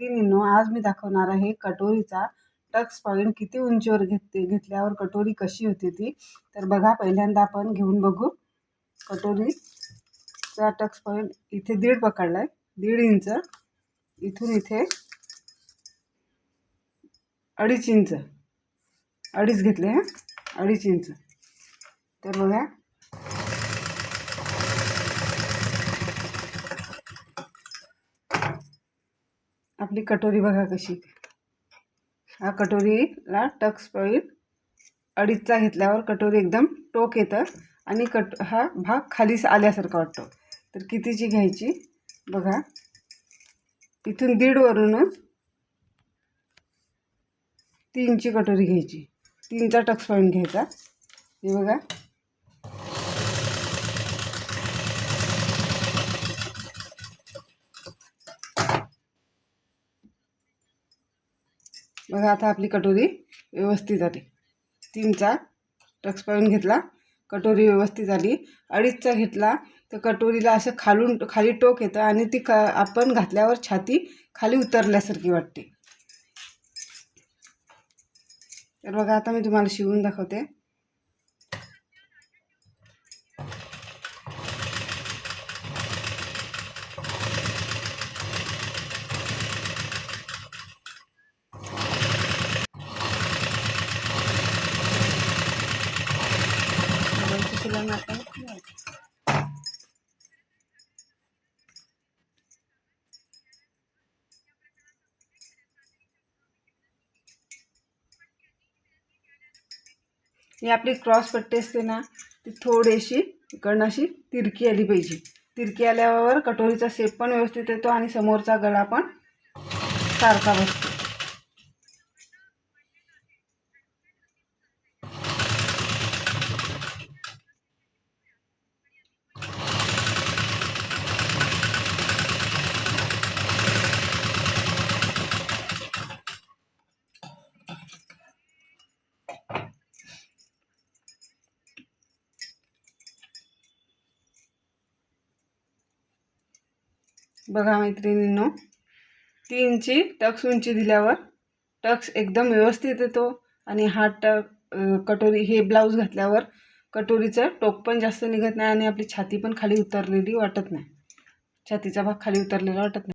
मैत्रिणींनो आज मी दाखवणार आहे कटोरीचा टक्स पॉईंट किती उंचीवर घेते घेतल्यावर कटोरी कशी होते ती? तर बघा पहिल्यांदा आपण घेऊन बघू. कटोरीचा टक्स पॉईंट इथे दीड पकडला आहे दीड इंच. इथून इथे अडीच इंच. अडीच घेतले हां? अडीच इंच. तर बघा आपली कटोरी बघा कशी. हा कटोरीला टक्स पॉईंट अडीचचा घेतल्यावर कटोरी एकदम टोक येतं आणि कट हा भाग खाली आल्यासारखा वाटतो. तर कितीची घ्यायची? बघा. इथून दीडवरूनच तीनची कटोरी घ्यायची. तीनचा टक्स पॉईंट घ्यायचा. हे बघा. बघा आता आपली कटोरी व्यवस्थित आली तीनचा टक्स पॉईंट घेतला. कटोरी व्यवस्थित आली अडीचचा घेतला. तर कटोरीला असं खालून खाली टोक येतं आणि ती क आपण घातल्यावर छाती खाली उतरल्यासारखी वाटते. तर बघा आता मी तुम्हाला शिवून दाखवते. शिलाईनं आपण ही आपली क्रॉस पट्टी असते ना ती थोडीशी इकडनं अशी तिरकी आली पाहिजे. तिरकी आल्यावर कटोरीचा शेप पण व्यवस्थित येतो आणि समोरचा गळा पण सारखा बसतो. बघा मैत्रिणींनो तीनची टक्स उंची दिल्यावर टक्स एकदम व्यवस्थित येतो आणि हा टक कटोरी हे ब्लाऊज घातल्यावर कटोरीचं टोक पण जास्त निघत नाही आणि आपली छाती पण खाली उतरलेली वाटत नाही. छातीचा भाग खाली उतरलेला वाटत नाही.